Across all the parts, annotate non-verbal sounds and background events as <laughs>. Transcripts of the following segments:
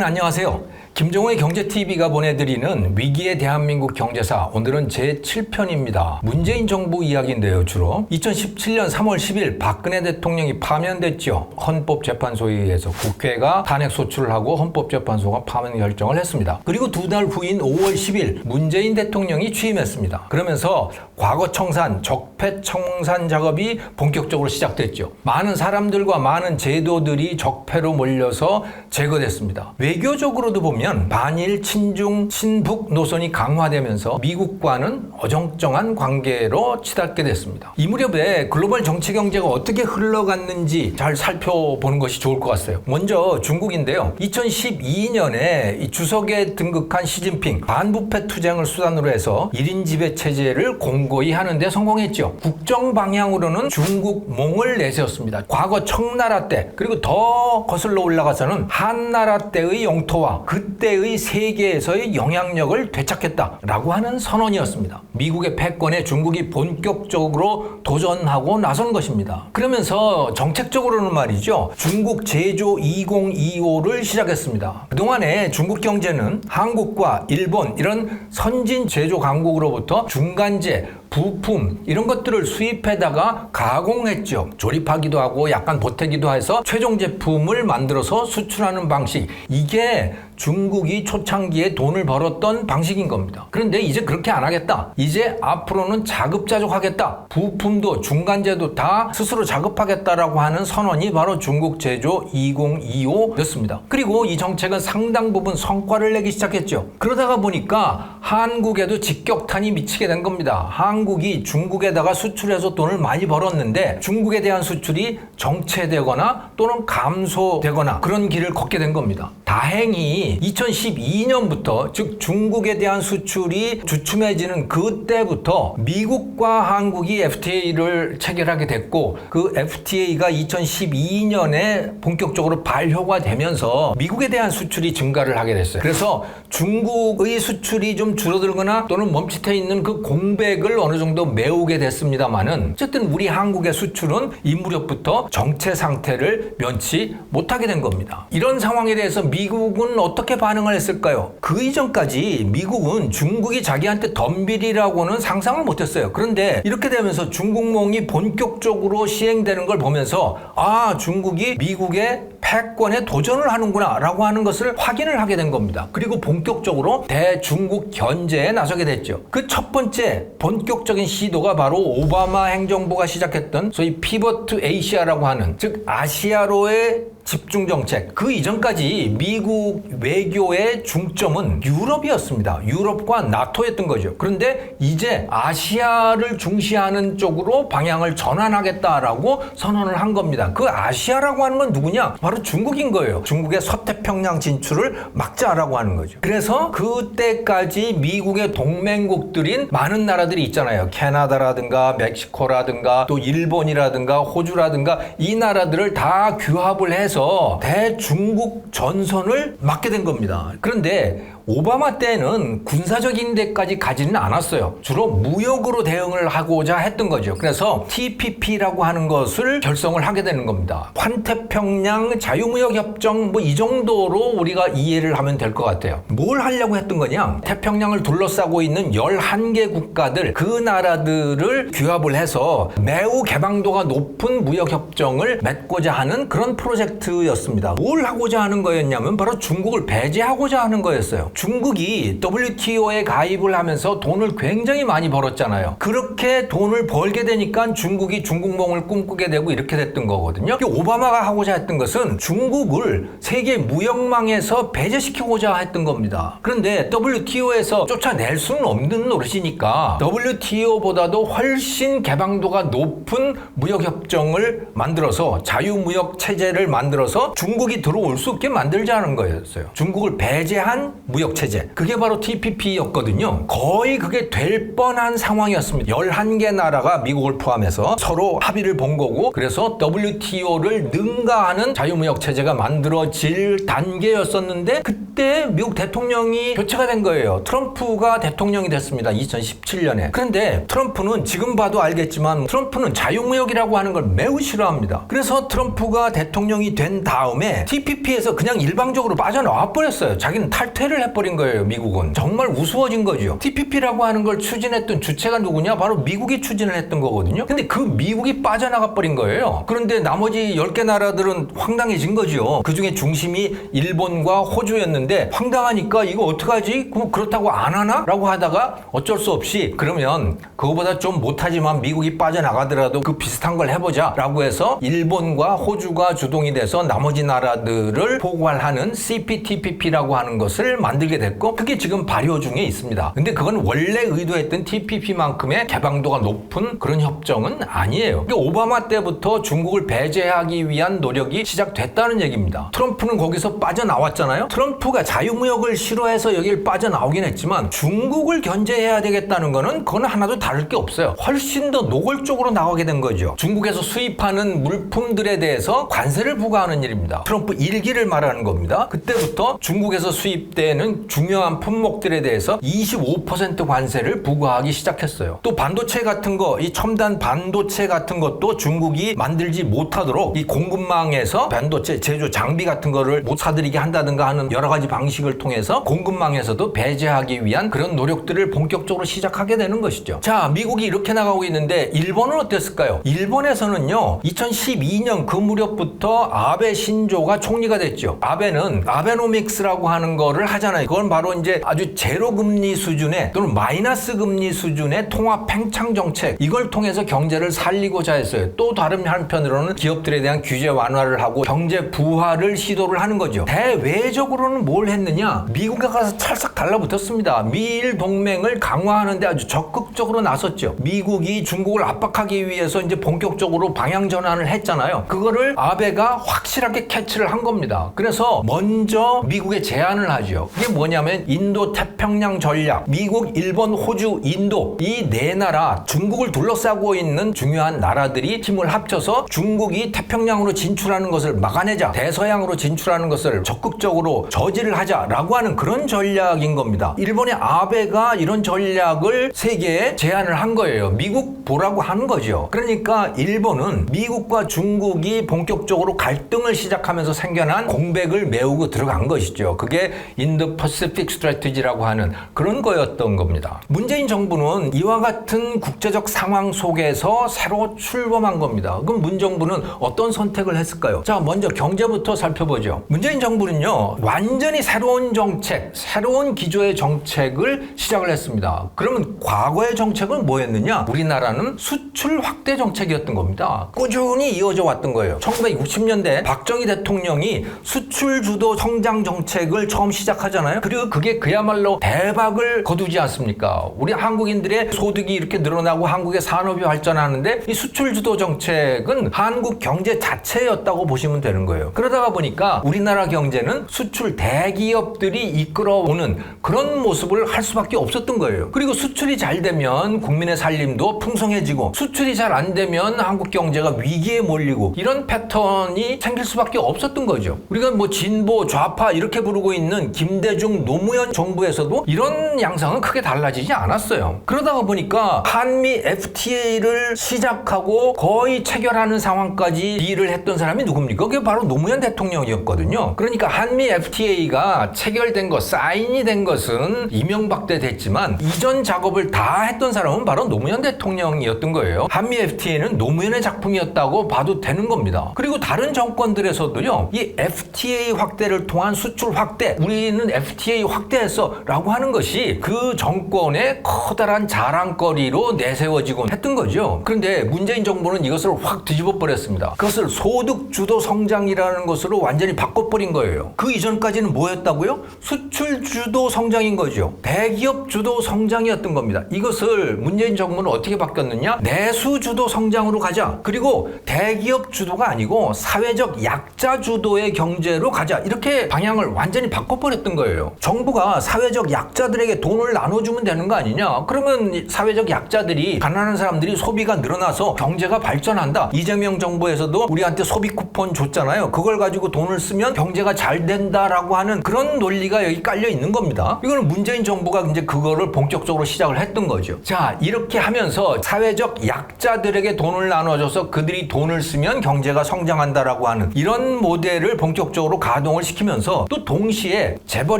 여러분 안녕하세요. 김종호의 경제TV가 보내드리는 위기의 대한민국 경제사 오늘은 제7편입니다. 문재인 정부 이야기인데요 주로 2017년 3월 10일 박근혜 대통령이 파면됐죠. 헌법재판소에 의해서 국회가 탄핵 소추를 하고 헌법재판소가 파면 결정을 했습니다. 그리고 두 달 후인 5월 10일 문재인 대통령이 취임했습니다. 그러면서 과거 청산, 적폐 청산 작업이 본격적으로 시작됐죠. 많은 사람들과 많은 제도들이 적폐로 몰려서 제거됐습니다. 외교적으로도 보면 반일, 친중, 친북 노선이 강화되면서 미국과는 어정쩡한 관계로 치닫게 됐습니다. 이 무렵에 글로벌 정치 경제가 어떻게 흘러갔는지 잘 살펴보는 것이 좋을 것 같아요. 먼저 중국인데요. 2012년에 주석에 등극한 시진핑 반부패 투쟁을 수단으로 해서 1인 지배 체제를 공 고히 하는데 성공했죠. 국정 방향으로는 중국 몽을 내세웠습니다. 과거 청나라 때 그리고 더 거슬러 올라가서는 한나라 때의 영토와 그때의 세계에서의 영향력을 되찾겠다라고 하는 선언이었습니다. 미국의 패권에 중국이 본격적으로 도전하고 나선 것입니다. 그러면서 정책적으로는 말이죠. 중국 제조 2025를 시작했습니다. 그동안에 중국 경제는 한국과 일본 이런 선진 제조 강국으로부터 중간재 부품 이런 것들을 수입해다가 가공했죠. 조립하기도 하고 약간 보태기도 해서 최종 제품을 만들어서 수출하는 방식. 이게 중국이 초창기에 돈을 벌었던 방식인 겁니다. 그런데 이제 그렇게 안 하겠다. 이제 앞으로는 자급자족하겠다. 부품도 중간재도 다 스스로 자급하겠다라고 하는 선언이 바로 중국 제조 2025였습니다. 그리고 이 정책은 상당 부분 성과를 내기 시작했죠. 그러다가 보니까 한국에도 직격탄이 미치게 된 겁니다. 한국이 중국에다가 수출해서 돈을 많이 벌었는데 중국에 대한 수출이 정체되거나 또는 감소되거나 그런 길을 걷게 된 겁니다. 다행히 2012년부터 즉 중국에 대한 수출이 주춤해지는 그때부터 미국과 한국이 FTA를 체결하게 됐고 그 FTA가 2012년에 본격적으로 발효가 되면서 미국에 대한 수출이 증가를 하게 됐어요. 그래서 중국의 수출이 좀 줄어들거나 또는 멈칫해 있는 그 공백을 어느 정도 메우게 됐습니다만은 어쨌든 우리 한국의 수출은 이 무렵부터 정체 상태를 면치 못하게 된 겁니다. 이런 상황에 대해서 미 국은 어떻게 반응을 했을까요? 그 이전까지 미국은 중국이 자기한테 덤빌이라고는 상상을 못했어요. 그런데 이렇게 되면서 중국몽이 본격적으로 시행되는 걸 보면서 아 중국이 미국의 패권에 도전을 하는구나 라고 하는 것을 확인을 하게 된 겁니다. 그리고 본격적으로 대중국 견제에 나서게 됐죠. 그 첫 번째 본격적인 시도가 바로 오바마 행정부가 시작했던 소위 피버트 에이시아라고 하는 즉 아시아로의 집중 정책. 그 이전까지 미국 외교의 중점은 유럽이었습니다. 유럽과 나토였던 거죠. 그런데 이제 아시아를 중시하는 쪽으로 방향을 전환하겠다라고 선언을 한 겁니다. 그 아시아라고 하는 건 누구냐? 바로 중국인 거예요. 중국의 서태평양 진출을 막자라고 하는 거죠. 그래서 그때까지 미국의 동맹국들인 많은 나라들이 있잖아요. 캐나다라든가 멕시코라든가 또 일본이라든가 호주라든가 이 나라들을 다 규합을 해서 대중국 전선을 막게 된 겁니다. 그런데 오바마 때는 군사적인 데까지 가지는 않았어요. 주로 무역으로 대응을 하고자 했던 거죠. 그래서 TPP라고 하는 것을 결성을 하게 되는 겁니다. 환태평양 자유무역 협정 뭐 이 정도로 우리가 이해를 하면 될 것 같아요. 뭘 하려고 했던 거냐? 태평양을 둘러싸고 있는 11개 국가들 그 나라들을 규합을 해서 매우 개방도가 높은 무역 협정을 맺고자 하는 그런 프로젝트였습니다. 뭘 하고자 하는 거였냐면 바로 중국을 배제하고자 하는 거였어요. 중국이 WTO에 가입을 하면서 돈을 굉장히 많이 벌었잖아요. 그렇게 돈을 벌게 되니까 중국이 중국몽을 꿈꾸게 되고 이렇게 됐던 거거든요. 오바마가 하고자 했던 것은 중국을 세계 무역망에서 배제시키고자 했던 겁니다. 그런데 WTO에서 쫓아낼 수는 없는 노릇이니까 WTO보다도 훨씬 개방도가 높은 무역협정을 만들어서 자유무역 체제를 만들어서 중국이 들어올 수 없게 만들자는 거였어요. 중국을 배제한 무역 무역 체제. 그게 바로 TPP였거든요. 거의 그게 될 뻔한 상황이었습니다. 11개 나라가 미국을 포함해서 서로 합의를 본 거고 그래서 WTO를 능가하는 자유무역 체제가 만들어질 단계였었는데 그때 미국 대통령이 교체가 된 거예요. 트럼프가 대통령이 됐습니다. 2017년에. 그런데 트럼프는 지금 봐도 알겠지만 트럼프는 자유무역이라고 하는 걸 매우 싫어합니다. 그래서 트럼프가 대통령이 된 다음에 TPP에서 그냥 일방적으로 빠져나와 버렸어요. 자기는 탈퇴를 해 버린 거예요. 미국은. 정말 우스워진 거죠. TPP라고 하는 걸 추진했던 주체가 누구냐? 바로 미국이 추진을 했던 거거든요. 근데 그 미국이 빠져나가 버린 거예요. 그런데 나머지 10개 나라들은 황당해진 거죠. 그 중에 중심이 일본과 호주였는데 황당하니까 이거 어떡하지? 그럼 그렇다고 안 하나? 라고 하다가 어쩔 수 없이 그러면 그거보다 좀 못하지만 미국이 빠져나가더라도 그 비슷한 걸 해보자 라고 해서 일본과 호주가 주동이 돼서 나머지 나라들을 포괄하는 CPTPP라고 하는 것을 만들 게 됐고 그게 지금 발효 중에 있습니다. 근데 그건 원래 의도했던 TPP만큼의 개방도가 높은 그런 협정은 아니에요. 오바마 때부터 중국을 배제하기 위한 노력이 시작됐다는 얘기입니다. 트럼프는 거기서 빠져나왔잖아요. 트럼프가 자유무역을 싫어해서 여길 빠져나오긴 했지만 중국을 견제해야 되겠다는 거는 그건 하나도 다를 게 없어요. 훨씬 더 노골적으로 나가게 된 거죠. 중국에서 수입하는 물품들에 대해서 관세를 부과하는 일입니다. 트럼프 일기를 말하는 겁니다. 그때부터 중국에서 수입되는 중요한 품목들에 대해서 25% 관세를 부과하기 시작했어요. 또 반도체 같은 거, 이 첨단 반도체 같은 것도 중국이 만들지 못하도록 이 공급망에서 반도체 제조 장비 같은 거를 못 사들이게 한다든가 하는 여러 가지 방식을 통해서 공급망에서도 배제하기 위한 그런 노력들을 본격적으로 시작하게 되는 것이죠. 자, 미국이 이렇게 나가고 있는데 일본은 어땠을까요? 일본에서는요, 2012년 그 무렵부터 아베 신조가 총리가 됐죠. 아베는 아베노믹스라고 하는 거를 하잖아요. 그건 바로 이제 아주 제로 금리 수준의 또는 마이너스 금리 수준의 통합 팽창 정책 이걸 통해서 경제를 살리고자 했어요. 또 다른 한편으로는 기업들에 대한 규제 완화를 하고 경제 부활을 시도를 하는 거죠. 대외적으로는 뭘 했느냐? 미국에 가서 찰싹 달라붙었습니다. 미일 동맹을 강화하는데 아주 적극적으로 나섰죠. 미국이 중국을 압박하기 위해서 이제 본격적으로 방향 전환을 했잖아요. 그거를 아베가 확실하게 캐치를 한 겁니다. 그래서 먼저 미국에 제안을 하죠. 그게 뭐냐면 인도 태평양 전략, 미국, 일본, 호주, 인도 이 네 나라 중국을 둘러싸고 있는 중요한 나라들이 힘을 합쳐서 중국이 태평양으로 진출하는 것을 막아내자, 대서양으로 진출하는 것을 적극적으로 저지를 하자라고 하는 그런 전략인 겁니다. 일본의 아베가 이런 전략을 세계에 제안을 한 거예요. 미국 보라고 하는 거죠. 그러니까 일본은 미국과 중국이 본격적으로 갈등을 시작하면서 생겨난 공백을 메우고 들어간 것이죠. 그게 인도 퍼시픽 스트래티지라고 하는 그런 거였던 겁니다. 문재인 정부는 이와 같은 국제적 상황 속에서 새로 출범한 겁니다. 그럼 문 정부는 어떤 선택을 했을까요? 자, 먼저 경제부터 살펴보죠. 문재인 정부는요, 완전히 새로운 정책, 새로운 기조의 정책을 시작을 했습니다. 그러면 과거의 정책은 뭐였느냐? 우리나라는 수출 확대 정책이었던 겁니다. 꾸준히 이어져 왔던 거예요. 1960년대 박정희 대통령이 수출 주도 성장 정책을 처음 시작하잖아요. 그리고 그게 그야말로 대박을 거두지 않습니까? 우리 한국인들의 소득이 이렇게 늘어나고 한국의 산업이 발전하는데 이 수출 주도 정책은 한국 경제 자체였다고 보시면 되는 거예요. 그러다가 보니까 우리나라 경제는 수출 대기업들이 이끌어오는 그런 모습을 할 수밖에 없었던 거예요. 그리고 수출이 잘 되면 국민의 살림도 풍성해지고 수출이 잘 안 되면 한국 경제가 위기에 몰리고 이런 패턴이 생길 수밖에 없었던 거죠. 우리가 뭐 진보, 좌파 이렇게 부르고 있는 김대 중, 노무현 정부에서도 이런 양상은 크게 달라지지 않았어요. 그러다가 보니까 한미 FTA를 시작하고 거의 체결하는 상황까지 일을 했던 사람이 누굽니까? 그게 바로 노무현 대통령이었거든요. 그러니까 한미 FTA가 체결된 것, 사인이 된 것은 이명박 때 됐지만 이전 작업을 다 했던 사람은 바로 노무현 대통령이었던 거예요. 한미 FTA는 노무현의 작품이었다고 봐도 되는 겁니다. 그리고 다른 정권들에서도요, 이 FTA 확대를 통한 수출 확대, 우리는 FTA 확대했어 라고 하는 것이 그 정권의 커다란 자랑거리로 내세워지곤 했던 거죠. 그런데 문재인 정부는 이것을 확 뒤집어 버렸습니다. 그것을 소득 주도 성장이라는 것으로 완전히 바꿔버린 거예요. 그 이전까지는 뭐였다고요? 수출 주도 성장인 거죠. 대기업 주도 성장이었던 겁니다. 이것을 문재인 정부는 어떻게 바뀌었느냐? 내수 주도 성장으로 가자. 그리고 대기업 주도가 아니고 사회적 약자 주도의 경제로 가자. 이렇게 방향을 완전히 바꿔버렸던 거예요. 거예요. 정부가 사회적 약자들에게 돈을 나눠주면 되는 거 아니냐? 그러면 이 사회적 약자들이 가난한 사람들이 소비가 늘어나서 경제가 발전한다. 이재명 정부에서도 우리한테 소비 쿠폰 줬잖아요. 그걸 가지고 돈을 쓰면 경제가 잘 된다라고 하는 그런 논리가 여기 깔려 있는 겁니다. 이거는 문재인 정부가 이제 그거를 본격적으로 시작을 했던 거죠. 자, 이렇게 하면서 사회적 약자들에게 돈을 나눠줘서 그들이 돈을 쓰면 경제가 성장한다라고 하는 이런 모델을 본격적으로 가동을 시키면서 또 동시에 재벌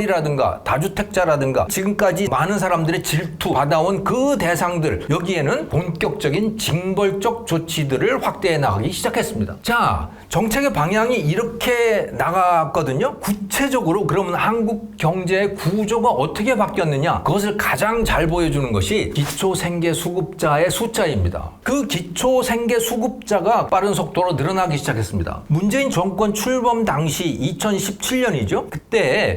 이라든가 다주택자라든가 지금까지 많은 사람들의 질투 받아온 그 대상들 여기에는 본격적인 징벌적 조치들을 확대해 나가기 시작했습니다. 자, 정책의 방향이 이렇게 나갔거든요. 구체적으로 그러면 한국 경제의 구조가 어떻게 바뀌었느냐? 그것을 가장 잘 보여주는 것이 기초 생계 수급자의 숫자입니다. 그 기초 생계 수급자가 빠른 속도로 늘어나기 시작했습니다. 문재인 정권 출범 당시 2017년이죠. 그때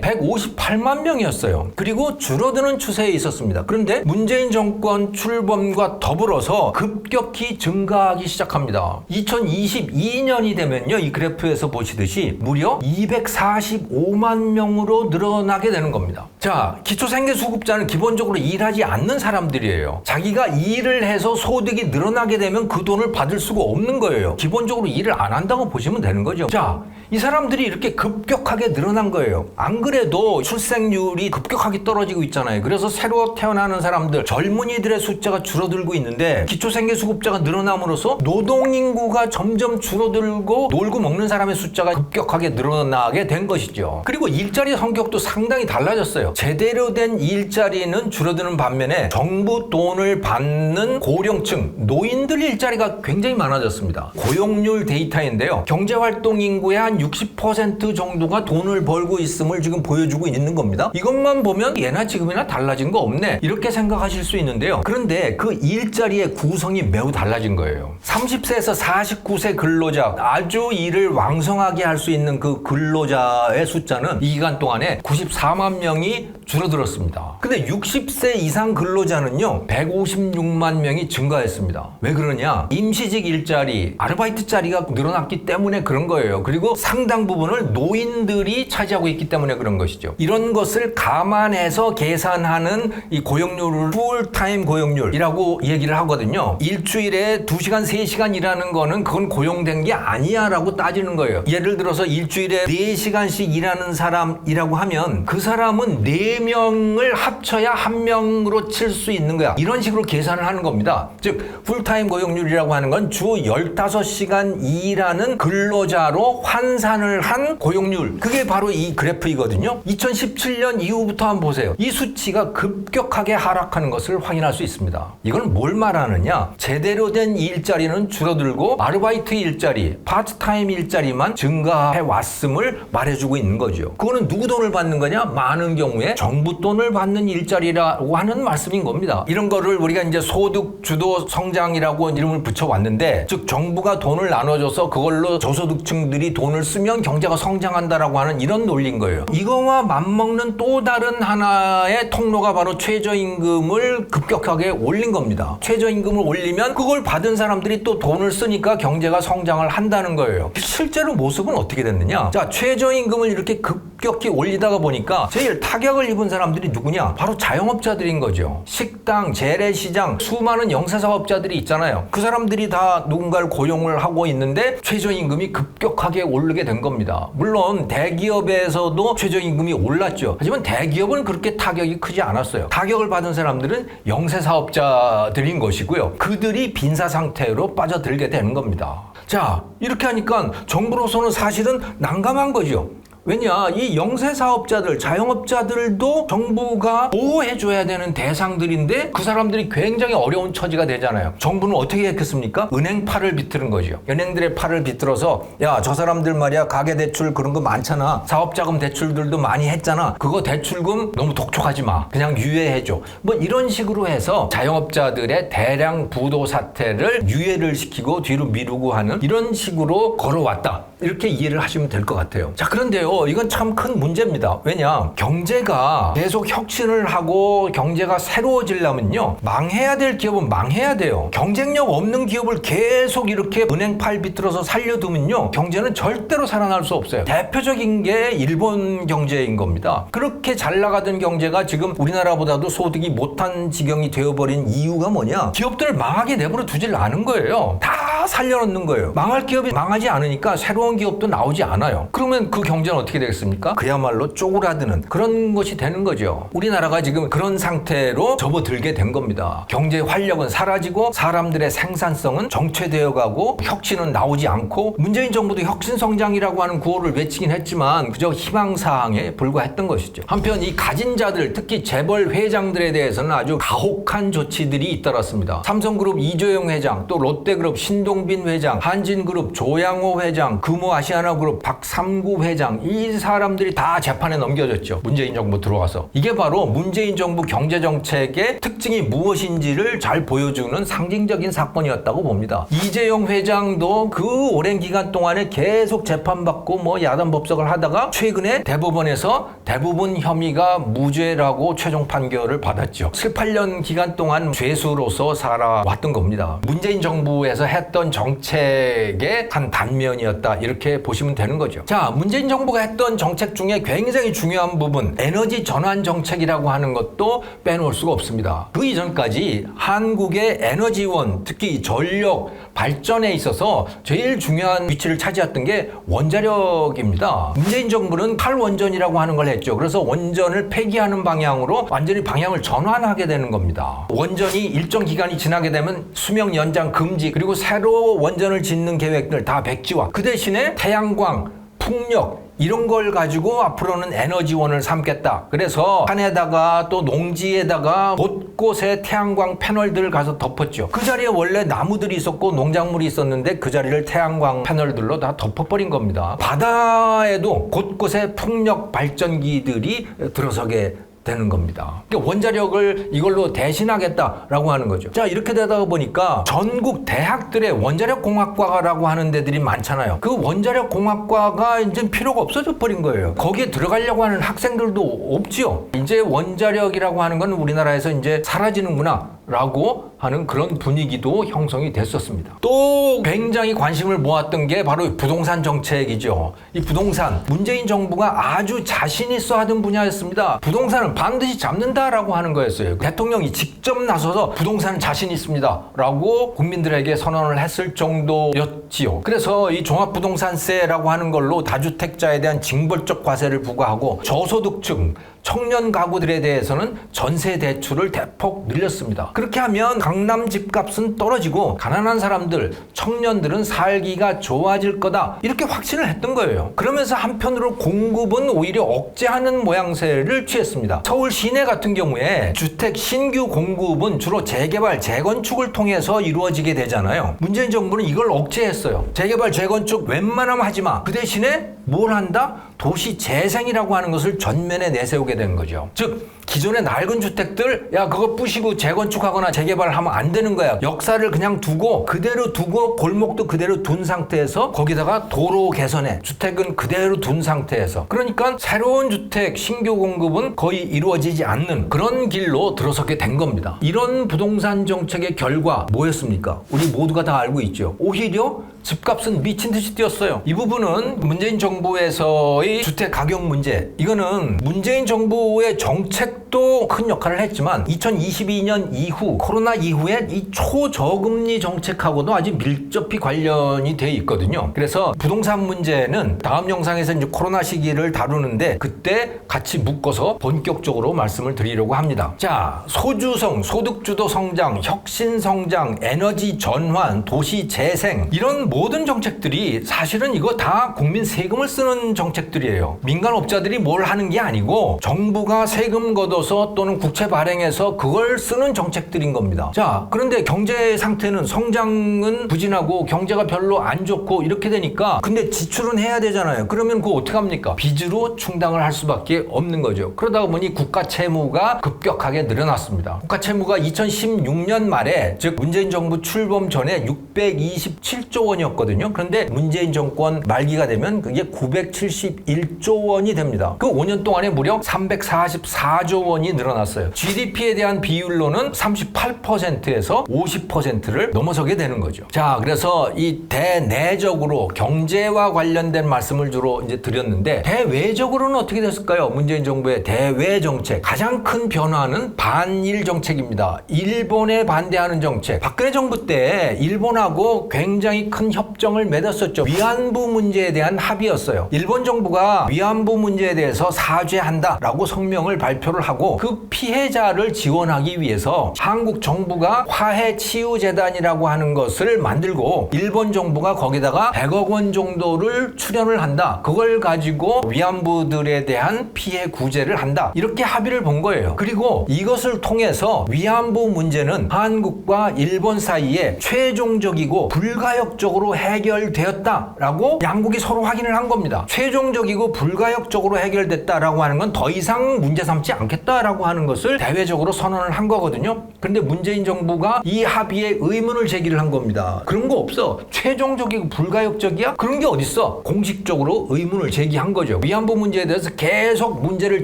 158만 명이었어요. 그리고 줄어드는 추세에 있었습니다. 그런데 문재인 정권 출범과 더불어서 급격히 증가하기 시작합니다. 2022년이 되면요. 이 그래프에서 보시듯이 무려 245만 명으로 늘어나게 되는 겁니다. 자, 기초생계수급자는 기본적으로 일하지 않는 사람들이에요. 자기가 일을 해서 소득이 늘어나게 되면 그 돈을 받을 수가 없는 거예요. 기본적으로 일을 안 한다고 보시면 되는 거죠. 자, 이 사람들이 이렇게 급격하게 늘어난 거예요. 안 그래도 출생률이 급격하게 떨어지고 있잖아요. 그래서 새로 태어나는 사람들, 젊은이들의 숫자가 줄어들고 있는데 기초생계수급자가 늘어남으로써 노동인구가 점점 줄어들고 놀고 먹는 사람의 숫자가 급격하게 늘어나게 된 것이죠. 그리고 일자리 성격도 상당히 달라졌어요. 제대로 된 일자리는 줄어드는 반면에 정부 돈을 받는 고령층, 노인들 일자리가 굉장히 많아졌습니다. 고용률 데이터인데요. 경제활동 인구의 한60% 정도가 돈을 벌고 있음을 지금 보여주고 있는 겁니다. 이것만 보면 예나 지금이나 달라진 거 없네. 이렇게 생각하실 수 있는데요. 그런데 그 일자리의 구성이 매우 달라진 거예요. 30세에서 49세 근로자, 아주 일을 왕성하게 할 수 있는 그 근로자의 숫자는 이 기간 동안에 94만 명이 줄어들었습니다. 근데 60세 이상 근로자는요, 156만 명이 증가했습니다. 왜 그러냐? 임시직 일자리, 아르바이트 자리가 늘어났기 때문에 그런 거예요. 그리고 상당 부분을 노인들이 차지하고 있기 때문에 그런 것이죠. 이런 것을 감안해서 계산하는 이 고용률을 풀타임 고용률이라고 얘기를 하거든요. 일주일에 2시간, 3시간 일하는 거는 그건 고용된 게 아니야 라고 따지는 거예요. 예를 들어서 일주일에 4시간씩 일하는 사람이라고 하면 그 사람은 4 명을 합쳐야 한 명으로 칠 수 있는 거야. 이런 식으로 계산을 하는 겁니다. 즉, 풀타임 고용률이라고 하는 건 주 15시간 일하는 근로자로 환산을 한 고용률. 그게 바로 이 그래프이거든요. 2017년 이후부터 한번 보세요. 이 수치가 급격하게 하락하는 것을 확인할 수 있습니다. 이건 뭘 말하느냐? 제대로 된 일자리는 줄어들고 아르바이트 일자리, 파트타임 일자리만 증가해 왔음을 말해주고 있는 거죠. 그거는 누구 돈을 받는 거냐? 많은 경우에 정부 돈을 받는 일자리라고 하는 말씀인 겁니다. 이런 거를 우리가 이제 소득 주도 성장이라고 이름을 붙여왔는데, 즉 정부가 돈을 나눠줘서 그걸로 저소득층들이 돈을 쓰면 경제가 성장한다라고 하는 이런 논리인 거예요. 이거와 맞먹는 또 다른 하나의 통로가 바로 최저임금을 급격하게 올린 겁니다. 최저임금을 올리면 그걸 받은 사람들이 또 돈을 쓰니까 경제가 성장을 한다는 거예요. 실제로 모습은 어떻게 됐느냐? 자, 최저임금을 이렇게 급격히 올리다가 보니까 제일 타격을 입은 사람들이 누구냐? 바로 자영업자들인 거죠. 식당, 재래시장, 수많은 영세사업자들이 있잖아요. 그 사람들이 다 누군가를 고용을 하고 있는데 최저임금이 급격하게 오르게 된 겁니다. 물론 대기업에서도 최저임금이 올랐죠. 하지만 대기업은 그렇게 타격이 크지 않았어요. 타격을 받은 사람들은 영세사업자들인 것이고요. 그들이 빈사 상태로 빠져들게 되는 겁니다. 자, 이렇게 하니까 정부로서는 사실은 난감한 거죠. 왜냐, 이 영세 사업자들, 자영업자들도 정부가 보호해줘야 되는 대상들인데 그 사람들이 굉장히 어려운 처지가 되잖아요. 정부는 어떻게 했겠습니까? 은행 팔을 비틀은 거죠. 은행들의 팔을 비틀어서 야, 저 사람들 말이야, 가계 대출 그런 거 많잖아. 사업자금 대출들도 많이 했잖아. 그거 대출금 너무 독촉하지 마. 그냥 유예해줘. 뭐 이런 식으로 해서 자영업자들의 대량 부도 사태를 유예를 시키고 뒤로 미루고 하는 이런 식으로 걸어왔다. 이렇게 이해를 하시면 될 것 같아요. 자, 그런데요. 이건 참 큰 문제입니다. 왜냐? 경제가 계속 혁신을 하고 경제가 새로워지려면요. 망해야 될 기업은 망해야 돼요. 경쟁력 없는 기업을 계속 이렇게 은행 팔 비틀어서 살려두면요. 경제는 절대로 살아날 수 없어요. 대표적인 게 일본 경제인 겁니다. 그렇게 잘 나가던 경제가 지금 우리나라보다도 소득이 못한 지경이 되어버린 이유가 뭐냐? 기업들을 망하게 내버려 두질 않은 거예요. 다 살려놓는 거예요. 망할 기업이 망하지 않으니까 새로운 기업도 나오지 않아요. 그러면 그 경제는 어떻게 되겠습니까? 그야말로 쪼그라드는 그런 것이 되는 거죠. 우리나라가 지금 그런 상태로 접어들게 된 겁니다. 경제 활력은 사라지고 사람들의 생산성은 정체되어 가고 혁신은 나오지 않고 문재인 정부도 혁신 성장이라고 하는 구호를 외치긴 했지만 그저 희망 사항에 불과했던 것이죠. 한편 이 가진 자들 특히 재벌 회장들에 대해서는 아주 가혹한 조치들이 잇따랐습니다. 삼성그룹 이조영 회장 또 롯데그룹 신동 빈 회장 한진그룹 조양호 회장 금호 아시아나그룹 박삼구 회장 이 사람들이 다 재판에 넘겨졌죠. 문재인 정부 들어와서 이게 바로 문재인 정부 경제 정책의 특징이 무엇인지를 잘 보여주는 상징적인 사건이었다고 봅니다. 이재용 회장도 그 오랜 기간 동안에 계속 재판받고 뭐 야단 법석을 하다가 최근에 대법원에서 대부분 혐의가 무죄라고 최종 판결을 받았죠. 7, 8년 기간 동안 죄수로서 살아왔던 겁니다. 문재인 정부에서 했던 정책의 한 단면이었다. 이렇게 보시면 되는 거죠. 자, 문재인 정부가 했던 정책 중에 굉장히 중요한 부분, 에너지 전환 정책이라고 하는 것도 빼놓을 수가 없습니다. 그 이전까지 한국의 에너지원, 특히 전력 발전에 있어서 제일 중요한 위치를 차지했던 게 원자력입니다. 문재인 정부는 탈원전이라고 하는 걸 했죠. 그래서 원전을 폐기하는 방향으로 완전히 방향을 전환하게 되는 겁니다. 원전이 일정 기간이 지나게 되면 수명 연장 금지 그리고 새로 원전을 짓는 계획들 다 백지화. 그 대신에 태양광, 풍력 이런 걸 가지고 앞으로는 에너지원을 삼겠다. 그래서 산에다가 또 농지에다가 곳곳에 태양광 패널들을 가서 덮었죠. 그 자리에 원래 나무들이 있었고 농작물이 있었는데 그 자리를 태양광 패널들로 다 덮어버린 겁니다. 바다에도 곳곳에 풍력 발전기들이 들어서게 되는 겁니다. 그러니까 원자력을 이걸로 대신하겠다라고 하는 거죠. 자, 이렇게 되다 보니까 전국 대학들의 원자력 공학과라고 하는 데들이 많잖아요. 그 원자력 공학과가 이제 필요가 없어져 버린 거예요. 거기에 들어가려고 하는 학생들도 없지요. 이제 원자력이라고 하는 건 우리나라에서 이제 사라지는구나. 라고 하는 그런 분위기도 형성이 됐었습니다. 또 굉장히 관심을 모았던 게 바로 부동산 정책이죠. 이 부동산 문재인 정부가 아주 자신 있어 하던 분야였습니다. 부동산은 반드시 잡는다라고 하는 거였어요. 대통령이 직접 나서서 부동산 자신 있습니다 라고 국민들에게 선언을 했을 정도였지요. 그래서 이 종합부동산세라고 하는 걸로 다주택자에 대한 징벌적 과세를 부과하고 저소득층 청년 가구들에 대해서는 전세 대출을 대폭 늘렸습니다. 그렇게 하면 강남 집값은 떨어지고 가난한 사람들, 청년들은 살기가 좋아질 거다. 이렇게 확신을 했던 거예요. 그러면서 한편으로 공급은 오히려 억제하는 모양새를 취했습니다. 서울 시내 같은 경우에 주택 신규 공급은 주로 재개발, 재건축을 통해서 이루어지게 되잖아요. 문재인 정부는 이걸 억제했어요. 재개발, 재건축 웬만하면 하지 마. 그 대신에 뭘 한다? 도시 재생이라고 하는 것을 전면에 내세우게 된 거죠. 즉, 기존의 낡은 주택들, 야, 그거 부시고 재건축하거나 재개발을 하면 안 되는 거야. 역사를 그냥 두고, 그대로 두고, 골목도 그대로 둔 상태에서, 거기다가 도로 개선해. 주택은 그대로 둔 상태에서. 그러니까 새로운 주택, 신규 공급은 거의 이루어지지 않는 그런 길로 들어서게 된 겁니다. 이런 부동산 정책의 결과 뭐였습니까? 우리 모두가 다 알고 있죠. 오히려 집값은 미친 듯이 뛰었어요. 이 부분은 문재인 정부에서의 주택 가격 문제. 이거는 문재인 정부의 정책도 큰 역할을 했지만 2022년 이후 코로나 이후에 이 초저금리 정책하고도 아주 밀접히 관련이 돼 있거든요. 그래서 부동산 문제는 다음 영상에서 이제 코로나 시기를 다루는데 그때 같이 묶어서 본격적으로 말씀을 드리려고 합니다. 자, 소주성, 소득주도 성장, 혁신 성장, 에너지 전환, 도시 재생 이런 모든 정책들이 사실은 이거 다 국민 세금을 쓰는 정책들이에요. 민간업자들이 뭘 하는 게 아니고 정부가 세금 걷어서 또는 국채 발행해서 그걸 쓰는 정책들인 겁니다. 자, 그런데 경제 상태는 성장은 부진하고 경제가 별로 안 좋고 이렇게 되니까 근데 지출은 해야 되잖아요. 그러면 그거 어떻게 합니까? 빚으로 충당을 할 수밖에 없는 거죠. 그러다 보니 국가 채무가 급격하게 늘어났습니다. 국가 채무가 2016년 말에 즉 문재인 정부 출범 전에 627조 원이 원이었거든요. 그런데 문재인 정권 말기가 되면 그게 971조 원이 됩니다. 그 5년 동안에 무려 344조 원이 늘어났어요. GDP에 대한 비율로는 38%에서 50%를 넘어서게 되는 거죠. 자, 그래서 이 대내적으로 경제와 관련된 말씀을 주로 이제 드렸는데 대외적으로는 어떻게 됐을까요? 문재인 정부의 대외 정책 가장 큰 변화는 반일 정책입니다. 일본에 반대하는 정책. 박근혜 정부 때 일본하고 굉장히 큰 협정을 맺었었죠. 위안부 문제에 대한 합의였어요. 일본 정부가 위안부 문제에 대해서 사죄한다라고 성명을 발표를 하고 그 피해자를 지원하기 위해서 한국 정부가 화해 치유 재단이라고 하는 것을 만들고 일본 정부가 거기다가 100억 원 정도를 출연을 한다. 그걸 가지고 위안부들에 대한 피해 구제를 한다. 이렇게 합의를 본 거예요. 그리고 이것을 통해서 위안부 문제는 한국과 일본 사이에 최종적이고 불가역적으로 해결되었다라고 양국이 서로 확인을 한 겁니다. 최종적이고 불가역적으로 해결됐다라고 하는 건 더 이상 문제 삼지 않겠다라고 하는 것을 대외적으로 선언을 한 거거든요. 그런데 문재인 정부가 이 합의에 의문을 제기를 한 겁니다. 그런 거 없어. 최종적이고 불가역적이야? 그런 게 어딨어? 공식적으로 의문을 제기한 거죠. 위안부 문제에 대해서 계속 문제를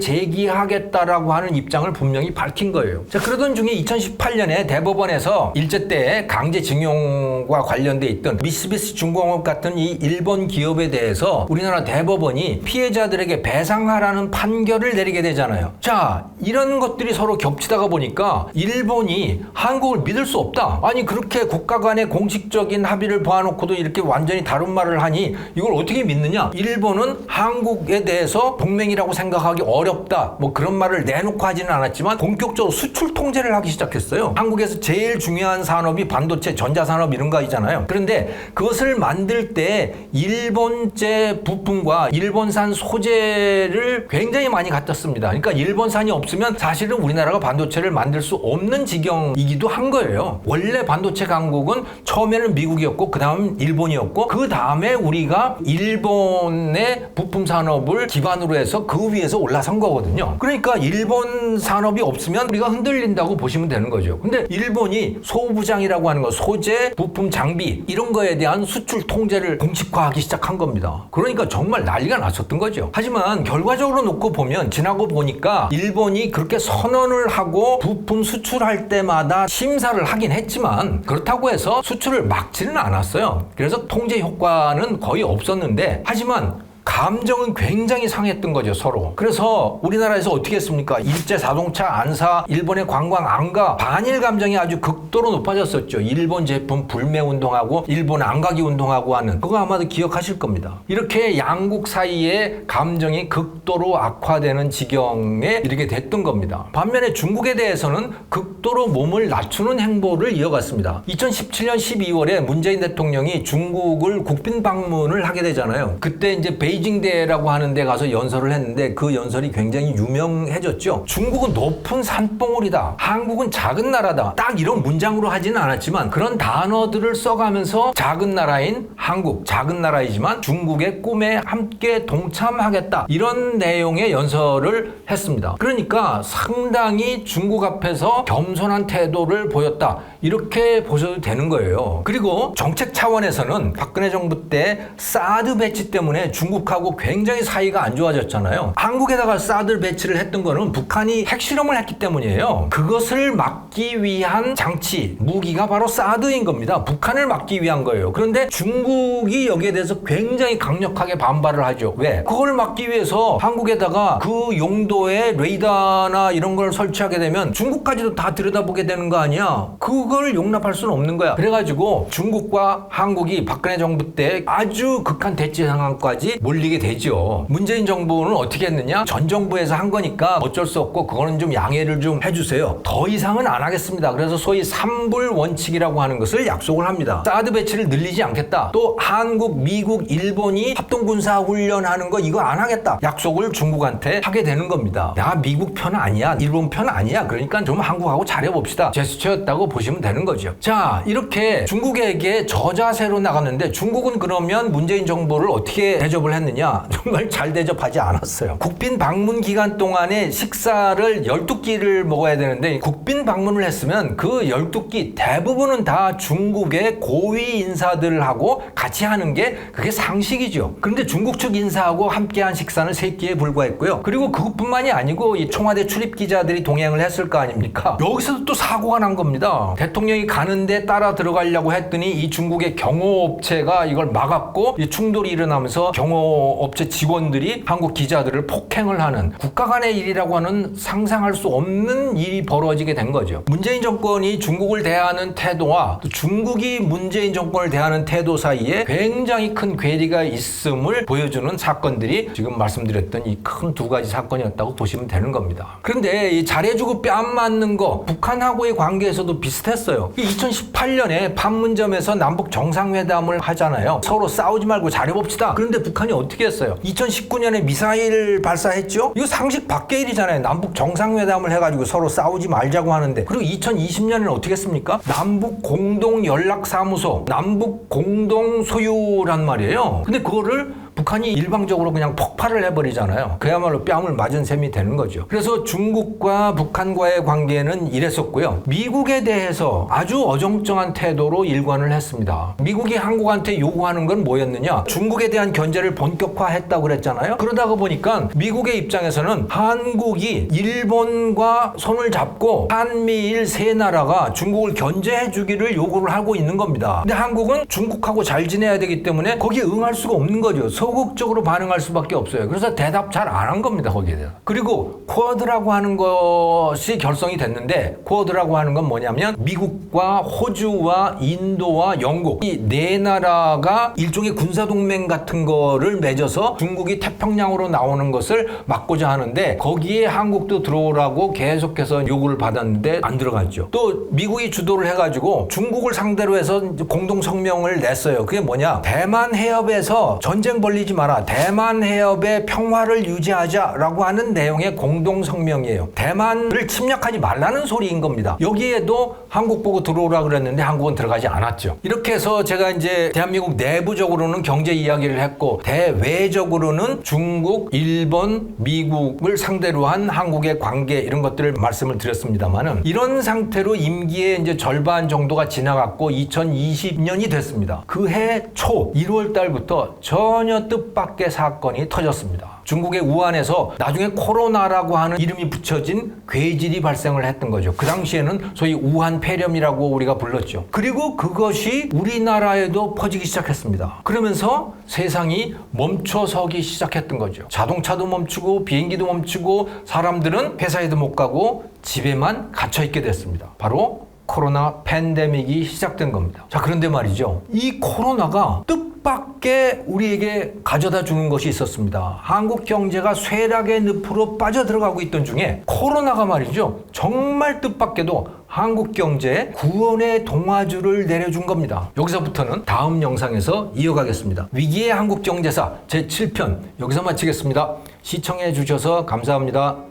제기하겠다라고 하는 입장을 분명히 밝힌 거예요. 자, 그러던 중에 2018년에 대법원에서 일제 때 강제징용과 관련돼 있던 미쓰 비시 중공업 같은 이 일본 기업에 대해서 우리나라 대법원이 피해자들에게 배상하라는 판결을 내리게 되잖아요. 자, 이런 것들이 서로 겹치다가 보니까 일본이 한국을 믿을 수 없다. 아니 그렇게 국가 간의 공식적인 합의를 보아놓고도 이렇게 완전히 다른 말을 하니 이걸 어떻게 믿느냐? 일본은 한국에 대해서 동맹이라고 생각하기 어렵다. 뭐 그런 말을 내놓고 하지는 않았지만 본격적으로 수출 통제를 하기 시작했어요. 한국에서 제일 중요한 산업이 반도체, 전자산업 이런 거이잖아요. 그런데 그것을 만들 때 일본제 부품과 일본산 소재를 굉장히 많이 갖다 씁니다. 그러니까 일본산이 없으면 사실은 우리나라가 반도체를 만들 수 없는 지경이기도 한 거예요. 원래 반도체 강국은 처음에는 미국이었고 그 다음 일본이었고 그 다음에 우리가 일본의 부품 산업을 기반으로 해서 그 위에서 올라선 거거든요. 그러니까 일본 산업이 없으면 우리가 흔들린다고 보시면 되는 거죠. 근데 일본이 소부장이라고 하는 거 소재, 부품, 장비 이런 거에 대한 수출 통제를 공식화하기 시작한 겁니다. 그러니까 정말 난리가 났었던 거죠. 하지만 결과적으로 놓고 보면 지나고 보니까 일본이 그렇게 선언을 하고 부품 수출할 때마다 심사를 하긴 했지만 그렇다고 해서 수출을 막지는 않았어요. 그래서 통제 효과는 거의 없었는데 하지만 감정은 굉장히 상했던 거죠 서로. 그래서 우리나라에서 어떻게 했습니까? 일제 자동차 안사 일본의 관광 안가 반일 감정이 아주 극도로 높아졌었죠. 일본 제품 불매 운동하고 일본 안 가기 운동하고 하는. 그거 아마도 기억하실 겁니다. 이렇게 양국 사이의 감정이 극도로 악화되는 지경에 이르게 됐던 겁니다. 반면에 중국에 대해서는 극도로 몸을 낮추는 행보를 이어갔습니다. 2017년 12월에 문재인 대통령이 중국을 국빈 방문을 하게 되잖아요. 그때 이제 베이 징대라고 하는 데 가서 연설을 했는데 그 연설이 굉장히 유명해졌죠. 중국은 높은 산봉우리다. 한국은 작은 나라다. 딱 이런 문장으로 하지는 않았지만 그런 단어들을 써가면서 작은 나라인 한국, 작은 나라이지만 중국의 꿈에 함께 동참하겠다. 이런 내용의 연설을 했습니다. 그러니까 상당히 중국 앞에서 겸손한 태도를 보였다. 이렇게 보셔도 되는 거예요. 그리고 정책 차원에서는 박근혜 정부 때 사드 배치 때문에 중국 하고 굉장히 사이가 안 좋아졌잖아요. 한국에다가 사드 배치를 했던 거는 북한이 핵실험을 했기 때문이에요. 그것을 막기 위한 장치, 무기가 바로 사드인 겁니다. 북한을 막기 위한 거예요. 그런데 중국이 여기에 대해서 굉장히 강력하게 반발을 하죠. 왜? 그걸 막기 위해서 한국에다가 그 용도의 레이더나 이런 걸 설치하게 되면 중국까지도 다 들여다보게 되는 거 아니야? 그걸 용납할 수는 없는 거야. 그래가지고 중국과 한국이 박근혜 정부 때 아주 극한 대치 상황까지 몰리게 되죠. 문재인 정부는 어떻게 했느냐? 전 정부에서 한 거니까 어쩔 수 없고 그거는 좀 양해를 좀 해주세요. 더 이상은 안 하겠습니다. 그래서 소위 삼불 원칙이라고 하는 것을 약속을 합니다. 사드 배치를 늘리지 않겠다. 또 한국, 미국, 일본이 합동군사 훈련하는 거 이거 안 하겠다. 약속을 중국한테 하게 되는 겁니다. 야 미국 편 아니야, 일본 편 아니야. 그러니까 좀 한국하고 잘해봅시다. 제스처였다고 보시면 되는 거죠. 자 이렇게 중국에게 저자세로 나갔는데 중국은 그러면 문재인 정부를 어떻게 대접을 했느냐? 대접했느냐? <laughs> 정말 잘 대접하지 않았어요. 국빈 방문 기간 동안에 식사를 12끼를 먹어야 되는데 국빈 방문을 했으면 그 12끼 대부분은 다 중국의 고위 인사들하고 같이 하는 게 그게 상식이죠. 그런데 중국 측 인사하고 함께한 식사는 3끼에 불과했고요. 그리고 그것뿐만이 아니고 이 청와대 출입 기자들이 동행을 했을 거 아닙니까? 여기서도 또 사고가 난 겁니다. 대통령이 가는데 따라 들어가려고 했더니 이 중국의 경호업체가 이걸 막았고 이 충돌이 일어나면서 경호 업체 직원들이 한국 기자들을 폭행을 하는 국가 간의 일이라고 하는 상상할 수 없는 일이 벌어지게 된 거죠. 문재인 정권이 중국을 대하는 태도와 또 중국이 문재인 정권을 대하는 태도 사이에 굉장히 큰 괴리가 있음을 보여주는 사건들이 지금 말씀드렸던 이 큰 두 가지 사건이었다고 보시면 되는 겁니다. 그런데 이 잘해주고 뺨 맞는 거 북한하고의 관계에서도 비슷했어요. 2018년에 판문점에서 남북 정상회담을 하잖아요. 서로 싸우지 말고 잘해봅시다. 그런데 북한이 어떻게 했어요? 2019년에 미사일 발사했죠? 이거 상식 밖의 일이잖아요. 남북 정상회담을 해가지고 서로 싸우지 말자고 하는데. 그리고 2020년에는 어떻게 했습니까? 남북 공동 연락사무소, 남북 공동 소유란 말이에요. 근데 그거를 북한이 일방적으로 그냥 폭발을 해버리잖아요. 그야말로 뺨을 맞은 셈이 되는 거죠. 그래서 중국과 북한과의 관계는 이랬었고요. 미국에 대해서 아주 어정쩡한 태도로 일관을 했습니다. 미국이 한국한테 요구하는 건 뭐였느냐? 중국에 대한 견제를 본격화했다고 그랬잖아요. 그러다가 보니까 미국의 입장에서는 한국이 일본과 손을 잡고 한미일 세 나라가 중국을 견제해 주기를 요구를 하고 있는 겁니다. 근데 한국은 중국하고 잘 지내야 되기 때문에 거기에 응할 수가 없는 거죠. 소극적으로 반응할 수밖에 없어요. 그래서 대답 잘 안 한 겁니다. 거기에 대해서. 그리고 쿼드라고 하는 것이 결성이 됐는데 쿼드라고 하는 건 뭐냐면 미국과 호주와 인도와 영국 이 네 나라가 일종의 군사 동맹 같은 거를 맺어서 중국이 태평양으로 나오는 것을 막고자 하는데 거기에 한국도 들어오라고 계속해서 요구를 받았는데 안 들어갔죠. 또 미국이 주도를 해 가지고 중국을 상대로 해서 공동 성명을 냈어요. 그게 뭐냐? 대만 해협에서 전쟁 벌 리지 마라. 대만 해협의 평화를 유지하자라고 하는 내용의 공동 성명이에요. 대만을 침략하지 말라는 소리인 겁니다. 여기에도 한국 보고 들어오라 그랬는데 한국은 들어가지 않았죠. 이렇게 해서 제가 이제 대한민국 내부적으로는 경제 이야기를 했고 대외적으로는 중국, 일본, 미국을 상대로 한 한국의 관계 이런 것들을 말씀을 드렸습니다만은 이런 상태로 임기의 이제 절반 정도가 지나갔고 2020년이 됐습니다. 그 해 초 1월 달부터 전혀 뜻밖의 사건이 터졌습니다. 중국의 우한에서 나중에 코로나라고 하는 이름이 붙여진 괴질이 발생을 했던 거죠. 그 당시에는 소위 우한 폐렴이라고 우리가 불렀죠. 그리고 그것이 우리나라에도 퍼지기 시작했습니다. 그러면서 세상이 멈춰서기 시작했던 거죠. 자동차도 멈추고 비행기도 멈추고 사람들은 회사에도 못 가고 집에만 갇혀 있게 됐습니다. 바로 코로나 팬데믹이 시작된 겁니다. 자, 그런데 말이죠. 이 코로나가 뜻밖의 우리에게 가져다 주는 것이 있었습니다. 한국 경제가 쇠락의 늪으로 빠져들어가고 있던 중에 코로나가 말이죠. 정말 뜻밖에도 한국 경제에 구원의 동화줄을 내려준 겁니다. 여기서부터는 다음 영상에서 이어가겠습니다. 위기의 한국 경제사 제7편 여기서 마치겠습니다. 시청해 주셔서 감사합니다.